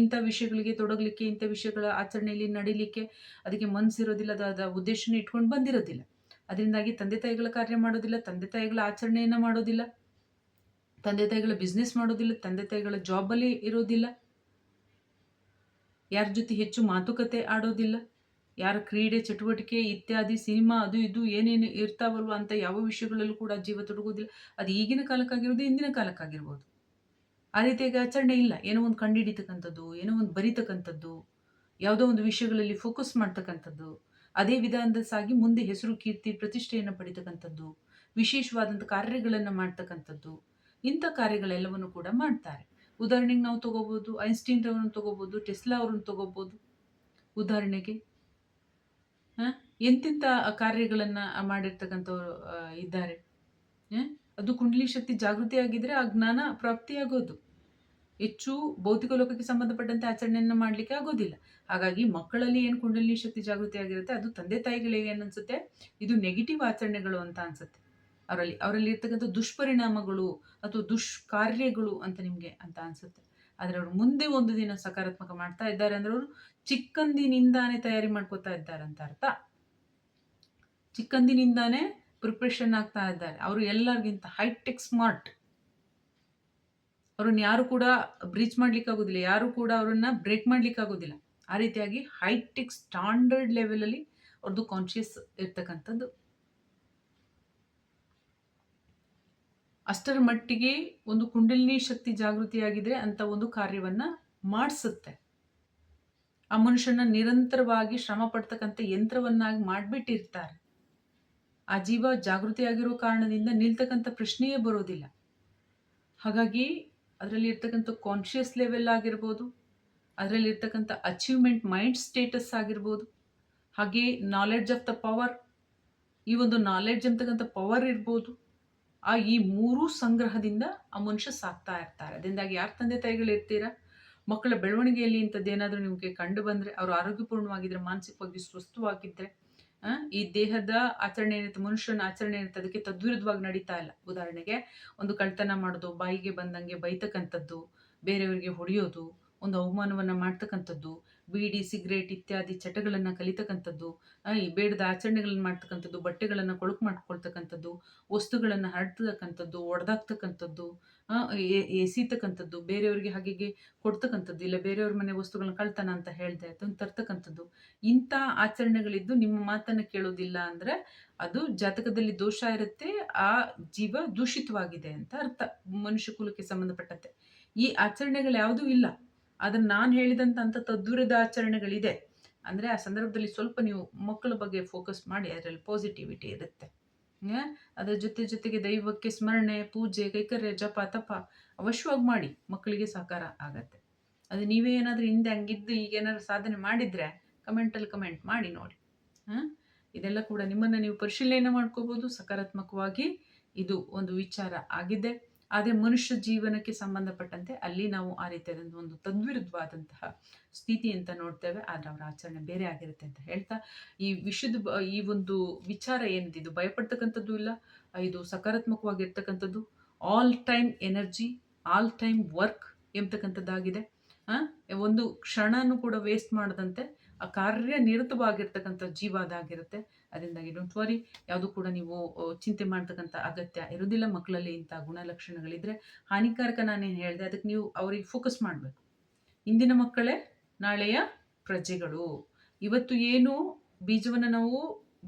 ಇಂಥ ವಿಷಯಗಳಿಗೆ ತೊಡಗಲಿಕ್ಕೆ, ಇಂಥ ವಿಷಯಗಳ ಆಚರಣೆಯಲ್ಲಿ ನಡೀಲಿಕ್ಕೆ ಅದಕ್ಕೆ ಮನಸ್ಸಿರೋದಿಲ್ಲ ಅದಾದ ಉದ್ದೇಶನ ಇಟ್ಕೊಂಡು ಬಂದಿರೋದಿಲ್ಲ. ಅದರಿಂದಾಗಿ ತಂದೆ ತಾಯಿಗಳ ಕಾರ್ಯ ಮಾಡೋದಿಲ್ಲ, ತಂದೆ ತಾಯಿಗಳ ಆಚರಣೆಯನ್ನು ಮಾಡೋದಿಲ್ಲ, ತಂದೆ ತಾಯಿಗಳ ಬಿಸ್ನೆಸ್ ಮಾಡೋದಿಲ್ಲ, ತಂದೆ ತಾಯಿಗಳ ಜಾಬಲ್ಲಿ ಇರೋದಿಲ್ಲ. ಯಾರ ಜೊತೆ ಹೆಚ್ಚು ಮಾತುಕತೆ ಆಡೋದಿಲ್ಲ, ಯಾರ ಕ್ರೀಡೆ, ಚಟುವಟಿಕೆ ಇತ್ಯಾದಿ, ಸಿನಿಮಾ, ಅದು ಇದು ಏನೇನು ಇರ್ತಾವಲ್ವ ಅಂತ ಯಾವ ವಿಷಯಗಳಲ್ಲೂ ಕೂಡ ಜೀವ ತೊಡಗೋದಿಲ್ಲ. ಅದು ಈಗಿನ ಕಾಲಕ್ಕಾಗಿರೋದು ಇಂದಿನ ಕಾಲಕ್ಕಾಗಿರ್ಬೋದು. ಆ ರೀತಿಯಾಗಿ ಆಚರಣೆ ಇಲ್ಲ. ಏನೋ ಒಂದು ಕಂಡುಹಿಡಿತಕ್ಕಂಥದ್ದು, ಏನೋ ಒಂದು ಬರಿತಕ್ಕಂಥದ್ದು, ಯಾವುದೋ ಒಂದು ವಿಷಯಗಳಲ್ಲಿ ಫೋಕಸ್ ಮಾಡ್ತಕ್ಕಂಥದ್ದು, ಅದೇ ವಿಧಾನದ ಸಾಗಿ ಮುಂದೆ ಹೆಸರು, ಕೀರ್ತಿ, ಪ್ರತಿಷ್ಠೆಯನ್ನು ಪಡಿತಕ್ಕಂಥದ್ದು, ವಿಶೇಷವಾದಂಥ ಕಾರ್ಯಗಳನ್ನು ಮಾಡ್ತಕ್ಕಂಥದ್ದು, ಇಂಥ ಕಾರ್ಯಗಳೆಲ್ಲವನ್ನು ಕೂಡ ಮಾಡ್ತಾರೆ. ಉದಾಹರಣೆಗೆ ನಾವು ತಗೋಬೋದು ಐನ್ಸ್ಟೀನ್ ರವರನ್ನು ತಗೋಬೋದು, ಟೆಸ್ಲಾ ಅವ್ರನ್ನ ತಗೋಬೋದು. ಉದಾಹರಣೆಗೆ, ಹಾಂ? ಎಂತೆಂಥ ಕಾರ್ಯಗಳನ್ನು ಮಾಡಿರ್ತಕ್ಕಂಥವ್ರು ಇದ್ದಾರೆ. ಅದು ಕುಂಡಲಿ ಶಕ್ತಿ ಜಾಗೃತಿ ಆಗಿದ್ರೆ ಆ ಜ್ಞಾನ ಪ್ರಾಪ್ತಿಯಾಗೋದು. ಹೆಚ್ಚು ಭೌತಿಕ ಲೋಕಕ್ಕೆ ಸಂಬಂಧಪಟ್ಟಂತೆ ಆಚರಣೆಯನ್ನು ಮಾಡಲಿಕ್ಕೆ ಆಗೋದಿಲ್ಲ. ಹಾಗಾಗಿ ಮಕ್ಕಳಲ್ಲಿ ಏನು ಕುಂಡಲಿ ಶಕ್ತಿ ಜಾಗೃತಿ ಆಗಿರುತ್ತೆ ಅದು ತಂದೆ ತಾಯಿಗಳಿಗೆ ಏನು ಅನ್ಸುತ್ತೆ? ಇದು ನೆಗೆಟಿವ್ ಆಚರಣೆಗಳು ಅಂತ ಅನ್ಸುತ್ತೆ. ಅವರಲ್ಲಿ ಅವರಲ್ಲಿ ಇರ್ತಕ್ಕಂಥ ದುಷ್ಪರಿಣಾಮಗಳು ಅಥವಾ ದುಷ್ಕಾರ್ಯಗಳು ಅಂತ ನಿಮಗೆ ಅಂತ ಅನ್ಸುತ್ತೆ. ಆದರೆ ಅವರು ಮುಂದೆ ಒಂದು ದಿನ ಸಕಾರಾತ್ಮಕ ಮಾಡ್ತಾ ಇದ್ದಾರೆ ಅಂದ್ರೆ ಅವರು ಚಿಕ್ಕಂದಿನಿಂದಾನೇ ತಯಾರಿ ಮಾಡ್ಕೋತಾ ಇದ್ದಾರೆ ಅಂತ ಅರ್ಥ. ಚಿಕ್ಕಂದಿನಿಂದಾನೇ ಪ್ರಿಪ್ರೇಷನ್ ಆಗ್ತಾ ಇದ್ದಾರೆ. ಅವರು ಎಲ್ಲರಿಗಿಂತ ಹೈಟೆಕ್ ಸ್ಮಾರ್ಟ್ ಅವ್ರನ್ನ ಯಾರು ಕೂಡ ಬ್ರೀಚ್ ಮಾಡ್ಲಿಕ್ಕೆ ಆಗೋದಿಲ್ಲ, ಯಾರು ಕೂಡ ಅವರನ್ನ ಬ್ರೇಕ್ ಮಾಡ್ಲಿಕ್ಕೆ ಆಗೋದಿಲ್ಲ. ಆ ರೀತಿಯಾಗಿ ಹೈಟೆಕ್ ಸ್ಟ್ಯಾಂಡರ್ಡ್ ಲೆವೆಲಲ್ಲಿ ಅವ್ರದ್ದು ಕಾನ್ಷಿಯಸ್ ಇರ್ತಕ್ಕಂಥದ್ದು. ಅಷ್ಟರ ಮಟ್ಟಿಗೆ ಒಂದು ಕುಂಡಲಿನಿ ಶಕ್ತಿ ಜಾಗೃತಿಯಾಗಿದ್ರೆ ಅಂತ ಒಂದು ಕಾರ್ಯವನ್ನ ಮಾಡಿಸುತ್ತೆ. ಆ ಮನುಷ್ಯನ ನಿರಂತರವಾಗಿ ಶ್ರಮ ಪಡ್ತಕ್ಕಂಥ ಯಂತ್ರವನ್ನಾಗಿ ಮಾಡಿಬಿಟ್ಟಿರ್ತಾರೆ. ಆ ಜೀವ ಜಾಗೃತಿಯಾಗಿರೋ ಕಾರಣದಿಂದ ನಿಲ್ತಕ್ಕಂಥ ಪ್ರಶ್ನೆಯೇ ಬರೋದಿಲ್ಲ. ಹಾಗಾಗಿ ಅದರಲ್ಲಿ ಇರ್ತಕ್ಕಂಥ ಕಾನ್ಷಿಯಸ್ ಲೆವೆಲ್ ಆಗಿರ್ಬೋದು, ಅದರಲ್ಲಿ ಇರ್ತಕ್ಕಂಥ ಅಚೀವ್ಮೆಂಟ್ ಮೈಂಡ್ ಸ್ಟೇಟಸ್ ಆಗಿರ್ಬೋದು, ಹಾಗೆ ನಾಲೆಡ್ಜ್ ಆಫ್ ದ ಪವರ್ ಈ ಒಂದು ನಾಲೆಡ್ಜ್ ಅಂತಕ್ಕಂಥ ಪವರ್ ಇರ್ಬೋದು, ಆ ಈ ಮೂರೂ ಸಂಗ್ರಹದಿಂದ ಆ ಮನುಷ್ಯ ಸಾಕ್ತಾ ಇರ್ತಾರೆ. ಅದರಿಂದಾಗಿ ಯಾರು ತಂದೆ ತಾಯಿಗಳು ಇರ್ತೀರಾ? ಮಕ್ಕಳ ಬೆಳವಣಿಗೆಯಲ್ಲಿ ಇಂಥದ್ದೇನಾದರೂ ನಿಮಗೆ ಕಂಡು ಬಂದರೆ, ಅವರು ಆರೋಗ್ಯಪೂರ್ಣವಾಗಿದ್ದರೆ ಮಾನಸಿಕವಾಗಿ ಸ್ವಸ್ಥವಾಗಿದ್ದರೆ ಈ ದೇಹದ ಆಚರಣೆ ಏನಿರುತ್ತೆ, ಮನುಷ್ಯನ ಆಚರಣೆ ಏನಿರುತ್ತೆ, ಅದಕ್ಕೆ ತದ್ವಿರುದ್ಧವಾಗಿ ನಡೀತಾ ಇಲ್ಲ. ಉದಾಹರಣೆಗೆ, ಒಂದು ಕಳ್ತನ ಮಾಡೋದು, ಬಾಯಿಗೆ ಬಂದಂಗೆ ಬೈತಕ್ಕಂಥದ್ದು, ಬೇರೆಯವರಿಗೆ ಹೊಡೆಯೋದು ಒಂದು ಅವಮಾನವನ್ನು ಮಾಡ್ತಕ್ಕಂಥದ್ದು, ಬೀಡಿ, ಸಿಗರೇಟ್ ಇತ್ಯಾದಿ ಚಟಗಳನ್ನು ಕಲಿತಕ್ಕಂಥದ್ದು ಈ ಬೇಡದ ಆಚರಣೆಗಳನ್ನು ಮಾಡ್ತಕ್ಕಂಥದ್ದು, ಬಟ್ಟೆಗಳನ್ನು ಕೊಳಕು ಮಾಡ್ಕೊಳ್ತಕ್ಕಂಥದ್ದು, ವಸ್ತುಗಳನ್ನು ಹರಡ್ತಕ್ಕಂಥದ್ದು, ಒಡೆದಾಕ್ತಕ್ಕಂಥದ್ದು ಎಸೀತಕ್ಕಂಥದ್ದು, ಬೇರೆಯವ್ರಿಗೆ ಹಾಗೆ ಕೊಡ್ತಕ್ಕಂಥದ್ದು, ಇಲ್ಲ ಬೇರೆಯವ್ರ ಮನೆ ವಸ್ತುಗಳನ್ನ ಕಳ್ತಾನ ಅಂತ ಹೇಳ್ದೆ, ಅದನ್ನು ತರ್ತಕ್ಕಂಥದ್ದು. ಇಂಥ ಆಚರಣೆಗಳಿದ್ದು ನಿಮ್ಮ ಮಾತನ್ನು ಕೇಳೋದಿಲ್ಲ ಅಂದರೆ ಅದು ಜಾತಕದಲ್ಲಿ ದೋಷ ಇರುತ್ತೆ, ಆ ಜೀವ ದೂಷಿತವಾಗಿದೆ ಅಂತ ಅರ್ಥ, ಮನುಷ್ಯ ಕುಲಕ್ಕೆ ಸಂಬಂಧಪಟ್ಟಂತೆ. ಈ ಆಚರಣೆಗಳು ಯಾವುದೂ ಇಲ್ಲ. ಅದನ್ನು ನಾನು ಹೇಳಿದಂಥ ಅಂಥ ತದ್ವಿರುದ್ಧ ಆಚರಣೆಗಳಿದೆ. ಅಂದರೆ ಆ ಸಂದರ್ಭದಲ್ಲಿ ಸ್ವಲ್ಪ ನೀವು ಮಕ್ಕಳ ಬಗ್ಗೆ ಫೋಕಸ್ ಮಾಡಿ, ಅದರಲ್ಲಿ ಪಾಸಿಟಿವಿಟಿ ಇರುತ್ತೆ. ಅದರ ಜೊತೆ ಜೊತೆಗೆ ದೈವಕ್ಕೆ ಸ್ಮರಣೆ, ಪೂಜೆ, ಕೈಕರ್ಯ, ಜಪ, ತಪ ಅವಶ್ಯವಾಗಿ ಮಾಡಿ, ಮಕ್ಕಳಿಗೆ ಸಹಕಾರ ಆಗತ್ತೆ. ಅದು ನೀವೇ ಏನಾದರೂ ಹಿಂದೆ ಹಂಗಿದ್ದು ಈಗ ಏನಾದ್ರು ಸಾಧನೆ ಮಾಡಿದರೆ ಕಮೆಂಟಲ್ಲಿ ಕಮೆಂಟ್ ಮಾಡಿ ನೋಡಿ. ಹಾಂ? ಇದೆಲ್ಲ ಕೂಡ ನಿಮ್ಮನ್ನು ನೀವು ಪರಿಶೀಲನೆ ಮಾಡ್ಕೋಬೋದು. ಸಕಾರಾತ್ಮಕವಾಗಿ ಇದು ಒಂದು ವಿಚಾರ ಆಗಿದೆ. ಆದರೆ ಮನುಷ್ಯ ಜೀವನಕ್ಕೆ ಸಂಬಂಧಪಟ್ಟಂತೆ ಅಲ್ಲಿ ನಾವು ಆ ರೀತಿಯಾದ ಒಂದು ತದ್ವಿರುದ್ಧವಾದಂತಹ ಸ್ಥಿತಿ ಅಂತ ನೋಡ್ತೇವೆ. ಆದರೆ ಅವರ ಆಚರಣೆ ಬೇರೆ ಆಗಿರುತ್ತೆ ಅಂತ ಹೇಳ್ತಾ, ಈ ವಿಷಯದ ಬ- ಈ ಒಂದು ವಿಚಾರ ಏನಿದೆ? ಇದು ಭಯಪಡ್ತಕ್ಕಂಥದ್ದು ಇಲ್ಲ? ಇದು ಸಕಾರಾತ್ಮಕವಾಗಿರ್ತಕ್ಕಂಥದ್ದು? All time energy all time work ಎಂಬತಕ್ಕಂಥದ್ದಾಗಿದೆ. ಒಂದು ಕ್ಷಣನೂ ಕೂಡ ವೇಸ್ಟ್ ಮಾಡದಂತೆ ಕಾರ್ಯನಿರತವಾಗಿರ್ತಕ್ಕಂಥ ಜೀವ ಅದಾಗಿರುತ್ತೆ. ಅದರಿಂದಾಗಿ ಡೋಂಟ್ ವರಿ ಯಾವುದು ಕೂಡ ನೀವು ಚಿಂತೆ ಮಾಡ್ತಕ್ಕಂಥ ಅಗತ್ಯ ಇರೋದಿಲ್ಲ. ಮಕ್ಕಳಲ್ಲಿ ಇಂಥ ಗುಣಲಕ್ಷಣಗಳಿದ್ರೆ ಹಾನಿಕಾರಕ ನಾನೇನು ಹೇಳಿದೆ, ಅದಕ್ಕೆ ನೀವು ಅವ್ರಿಗೆ ಫೋಕಸ್ ಮಾಡಬೇಕು. ಇಂದಿನ ಮಕ್ಕಳೇ, ನಾಳೆಯ ಪ್ರಜೆಗಳು. ಇವತ್ತು ಏನು ಬೀಜವನ್ನು ನಾವು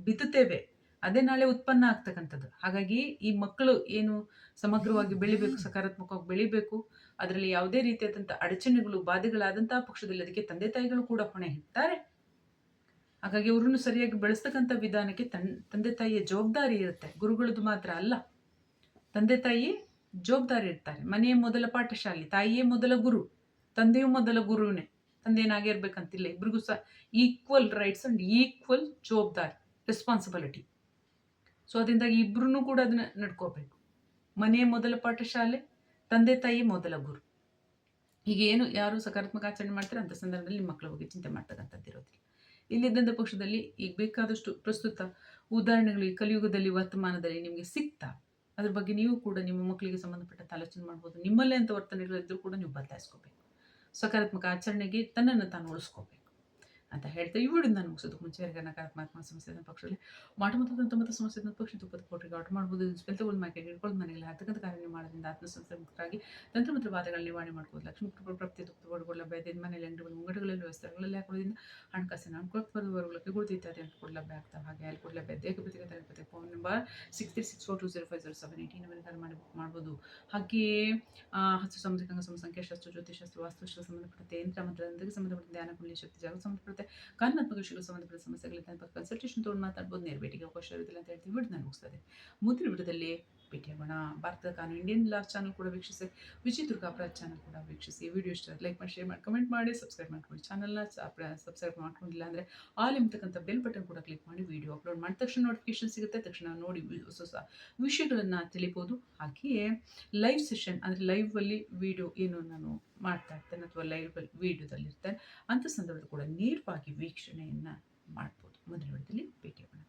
ಬಿತ್ತುತ್ತೇವೆ ಅದೇ ನಾಳೆ ಉತ್ಪನ್ನ ಆಗ್ತಕ್ಕಂಥದ್ದು. ಹಾಗಾಗಿ ಈ ಮಕ್ಕಳು ಏನು ಸಮಗ್ರವಾಗಿ ಬೆಳಿಬೇಕು ಸಕಾರಾತ್ಮಕವಾಗಿ ಬೆಳಿಬೇಕು ಅದರಲ್ಲಿ ಯಾವುದೇ ರೀತಿಯಾದಂಥ ಅಡಚಣೆಗಳು ಬಾಧೆಗಳಾದಂತಹ ಪಕ್ಷದಲ್ಲಿ ಅದಕ್ಕೆ ತಂದೆ ತಾಯಿಗಳು ಕೂಡ ಹೊಣೆ ಇರ್ತಾರೆ ಹಾಗಾಗಿ ಅವ್ರನ್ನು ಸರಿಯಾಗಿ ಬೆಳೆಸ್ತಕ್ಕಂಥ ವಿಧಾನಕ್ಕೆ ತನ್ ತಂದೆ ತಾಯಿಯ ಜವಾಬ್ದಾರಿ ಇರುತ್ತೆ. ಗುರುಗಳದ್ದು ಮಾತ್ರ ಅಲ್ಲ. ತಂದೆ ತಾಯಿ ಜವಾಬ್ದಾರಿ ಇರ್ತಾರೆ ಮನೆಯ ಮೊದಲ ಪಾಠಶಾಲೆ ತಾಯಿಯೇ ಮೊದಲ ಗುರು ತಂದೆಯೂ ಮೊದಲ ಗುರುವೇ ತಂದೆಯೇನಾಗಿರ್ಬೇಕಂತಿಲ್ಲ ಇಬ್ರಿಗೂ ಸಹ ಈಕ್ವಲ್ ರೈಟ್ಸ್ ಅಂಡ್ ಈಕ್ವಲ್ ಜವಾಬ್ದಾರಿ ರೆಸ್ಪಾನ್ಸಿಬಿಲಿಟಿ ಸೊ ಅದರಿಂದಾಗಿ ಇಬ್ಬರೂ ಕೂಡ ಅದನ್ನ ನಡ್ಕೋಬೇಕು. ಮನೆಯ ಮೊದಲ ಪಾಠಶಾಲೆ, ತಂದೆ ತಾಯಿ ಮೊದಲ ಗುರು. ಹೀಗೆ ಏನು ಯಾರು ಸಕಾರಾತ್ಮಕ ಆಚರಣೆ ಮಾಡ್ತಾರೆ ಅಂಥ ಸಂದರ್ಭದಲ್ಲಿ ಮಕ್ಕಳ ಬಗ್ಗೆ ಚಿಂತೆ ಮಾಡ್ತಕ್ಕಂಥದ್ದು ಇರೋದಿಲ್ಲ. ಇಲ್ಲಿದ್ದಂಥ ಪಕ್ಷದಲ್ಲಿ ಈಗ ಬೇಕಾದಷ್ಟು ಪ್ರಸ್ತುತ ಉದಾಹರಣೆಗಳು ಈ ಕಲಿಯುಗದಲ್ಲಿ, ವರ್ತಮಾನದಲ್ಲಿ ನಿಮಗೆ ಸಿಗ್ತಾ ಅದ್ರ ಬಗ್ಗೆ ನೀವು ಕೂಡ ನಿಮ್ಮ ಮಕ್ಕಳಿಗೆ ಸಂಬಂಧಪಟ್ಟ ಆಲೋಚನೆ ಮಾಡ್ಬೋದು. ನಿಮ್ಮಲ್ಲೇ ಅಂತ ವರ್ತನೆಗಳಿದ್ರೂ ಕೂಡ ನೀವು ಬದಲಾಯಿಸ್ಕೋಬೇಕು. ಸಕಾರಾತ್ಮಕ ಆಚರಣೆಗೆ ತನ್ನನ್ನು ತಾನು ಉಳಿಸ್ಕೋಬೇಕು. ಅಂತ ಹೇಳ್ತಾ ವಿಡಿಯೋ ನಾನು ಮುಗಿಸೋದು ಮುಂಚೆ ನಕಾರಾತ್ಮಕ ಸಮಸ್ಯೆ ಪಕ್ಷದಲ್ಲಿ. ಮಾಟ ಮತ್ತು ತಂತ್ರ ಸಮಸ್ಯೆ ಪಕ್ಷ ತುಪ್ಪದ ಕೋಟಿಗೆ ಆಟ ಮಾಡ್ಬೋದು. ಸ್ಪೆಲ್ ತಗೊಂಡು ಮೈಕೆ ಹಿಡ್ಕೊಂಡು ಮನೆಯಲ್ಲಿ ಹತ್ತಕ್ಕಂಥ ಕಾರ್ಯ ಮಾಡೋದ್ರಿಂದ ಆತ್ಮಸಂಸ್ಥೆ ಮುಕ್ತರಾಗಿ ತಂತ್ರ ಮತ್ತು ವಾದಗಳ ನಿವಾರಣೆ ಮಾಡ್ಬೋದು. ಲಕ್ಷ್ಮೀ ಪ್ರಾಪ್ತಿ ತುಪ್ಪಗೊಳ್ಳ ಬೇದಿನ ಮನೆಯಲ್ಲಿ ಅಂಗಡಿಗಳು ಮುಂಗಡಗಳಲ್ಲಿ ವ್ಯವಸ್ಥೆಗಳಲ್ಲಿ ಹಾಕೋದ್ರಿಂದ ಹಣಕಾಸಿನ ಅನುಕೂಲಕ್ಕೆ ಬರುವವರುಗಳು ಕಿಗುಳ್ತಿ ಇತ್ಯಾದಿ ಅನುಕೂಲ ಲಭ್ಯ ಆಗ್ತವೆ ಹಾಗೆ. ಅಲ್ಲಿ ಕೂಡ ಲಭ್ಯ ಪ್ರತಿಗೆ ತರಬೇತಿ phone number six three six four two zero five zero seven eighteen number ಮಾಡಿ ಬುಕ್ ಮಾಡ್ಬೋದು. ಹಾಗೆಯೇ ಹಸು ಸಮ ಸಂಖ್ಯಾಶಾಸ್ತ್ರ ಜ್ಯೋತಿಷಾಸ್ತ್ರ ವಾಸ್ತುಶಾಸ್ತ್ರ ಸಂಬಂಧಪಟ್ಟಂತೆ ಯಂತ್ರ ಮತ್ತು ಸಂಬಂಧಪಟ್ಟ ಧ್ಯಾನ ಕುಂಡಲಿ ಶಕ್ತಿ ಜಾಗ ಸಂಬಂಧಪಡುತ್ತೆ ಕಾರಣಾತ್ಮಕ ವಿಷಯಗಳು ಸಂಬಂಧಪಟ್ಟ ಸಮಸ್ಯೆಗಳಿಂದ ಕನ್ಸಲ್ಟೇಷನ್ ತೊಗೊಂಡು ಮಾತಾಡ್ಬೋದು, ನೇರ ಭೇಟಿಗೆ ಅವಕಾಶ ಇರೋದಿಲ್ಲ ಅಂತ ಹೇಳ್ತೀವಿ. ವಿಡಿಯೋ ನಾನು ಮುಗಿಸ್ತದೆ ಮುಂದಿನ ಭೇಟಿಯಾಗೋಣ ಭಾರತದ ಕಾನು ಇಂಡಿಯನ್ ಲಾ ಚಾನಲ್ ಕೂಡ ವೀಕ್ಷಿಸಿ, ವಿಜಯ್ ದುರ್ಗಾ ಅಪರಾಧ ಚಾನಲ್ ಕೂಡ ವೀಕ್ಷಿಸಿ. ವಿಡಿಯೋ ಇಷ್ಟ ಲೈಕ್ ಮಾಡಿ ಶೇರ್ ಮಾಡಿ ಕಮೆಂಟ್ ಮಾಡಿ ಸಬ್ಸ್ಕ್ರೈಬ್ ಮಾಡ್ಕೊಳ್ಳಿ. ಚಾನಲ್ನ ಸಬ್ಸ್ಕ್ರೈಬ್ ಮಾಡ್ಕೊಂಡಿಲ್ಲ ಅಂದರೆ ಆಲ್ ಎಂಬತಕ್ಕಂಥ ಬೆಲ್ ಬಟನ್ ಕೂಡ ಕ್ಲಿಕ್ ಮಾಡಿ ವಿಡಿಯೋ ಅಪ್ಲೋಡ್ ಮಾಡಿದ ತಕ್ಷಣ ನೋಟಿಫಿಕೇಶನ್ ಸಿಗುತ್ತೆ. ತಕ್ಷಣ ನೋಡಿ ಹೊಸ ಹೊಸ ವಿಷಯಗಳನ್ನು ತಿಳಿಬೋದು. ಹಾಗೆಯೇ ಲೈವ್ ಸೆಷನ್ ಅಂದರೆ ಲೈವಲ್ಲಿ ವಿಡಿಯೋ ಏನು ನಾನು ಮಾಡ್ತಾ ಇರ್ತೇನೆ ಅಥವಾ ಲೈವ್ ವಿಡಿಯೋದಲ್ಲಿ ಇರ್ತೇನೆ ಅಂಥ ಸಂದರ್ಭದಲ್ಲಿ ಕೂಡ ನೇರವಾಗಿ ವೀಕ್ಷಣೆಯನ್ನು ಮಾಡ್ಬೋದು. ಮುಂದಿನ ವಿಡಿಯೋದಲ್ಲಿ ಭೇಟಿಯಾಗೋಣ